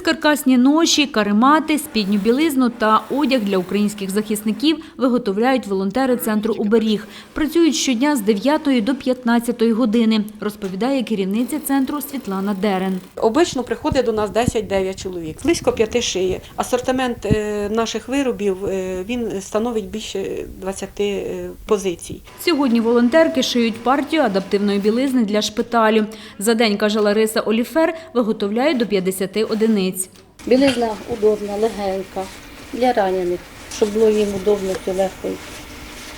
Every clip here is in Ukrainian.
Безкаркасні ноші, каремати, спідню білизну та одяг для українських захисників виготовляють волонтери центру «Уберіг». Працюють щодня з 9 до 15 години, розповідає керівниця центру Світлана Дерен. Обично приходить до нас 10-9 чоловік, близько п'яти шиє. Асортимент е, наших виробів е, він становить більше 20 е, позицій. Сьогодні волонтерки шиють партію адаптивної білизни для шпиталю. За день, каже Лариса Оліфер, виготовляють до 50 одиниць. Білизна удобна, легенька, для ранених, щоб було їм удобно, і легко.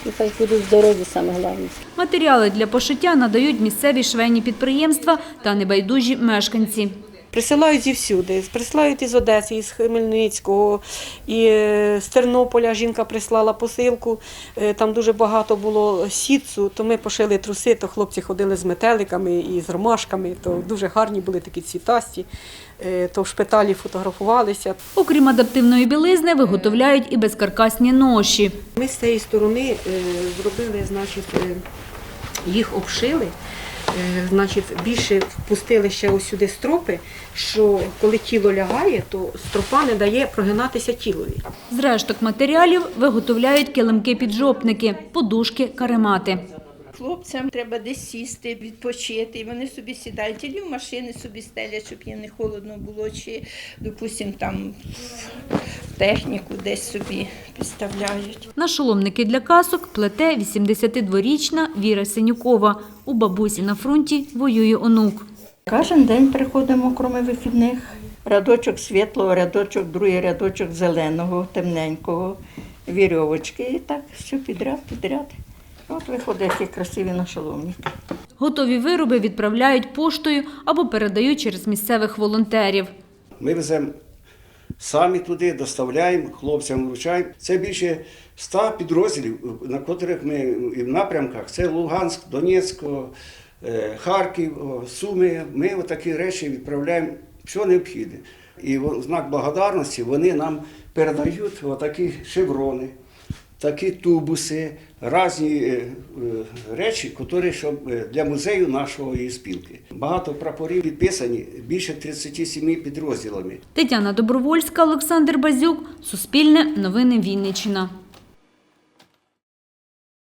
І хай будуть здорові, саме головне. Матеріали для пошиття надають місцеві швейні підприємства та небайдужі мешканці. Присилають зівсюди. Присилають із Одеси, із Хмельницького, і е, з Тернополя жінка прислала посилку. Е, Там дуже багато було сітцу, то ми пошили труси, то хлопці ходили з метеликами і з ромашками, то дуже гарні були такі цвітасті. Е, То в шпиталі фотографувалися. Окрім адаптивної білизни, виготовляють і безкаркасні ноші. Ми з цієї сторони зробили, значить, їх обшили. Е, Значить, більше впустили ще ось сюди стропи, що коли тіло лягає, то стропа не дає прогинатися тілові. З решток матеріалів виготовляють килимки-піджопники, подушки, каремати. Хлопцям треба десь сісти, відпочити. І вони собі сідають, і в машини собі стелять, щоб їм не холодно було, чи, допустимо, там техніку десь собі підставляють. Нашоломники для касок плете 82-річна Віра Синюкова. У бабусі на фронті воює онук. Кожен день приходимо, крім вихідних. Рядочок світлого, рядочок, другий рядочок зеленого, темненького, вірьовочки і так все підряд, підряд. От виходить, які красиві нашоломники. Готові вироби відправляють поштою або передають через місцевих волонтерів. Ми веземо самі туди, доставляємо, хлопцям вручаємо. Це більше ста підрозділів, на котрих ми і в напрямках. Це Луганськ, Донецьк, е, Харків, Суми. Ми отакі речі відправляємо, що необхідне. І в знак благодарності вони нам передають отакі шеврони, такі тубуси, різні е, е, речі, які е, для музею нашого і спілки. Багато прапорів підписані більше 37 підрозділами. Тетяна Добровольська, Олександр Базюк, Суспільне, Новини Вінниччина.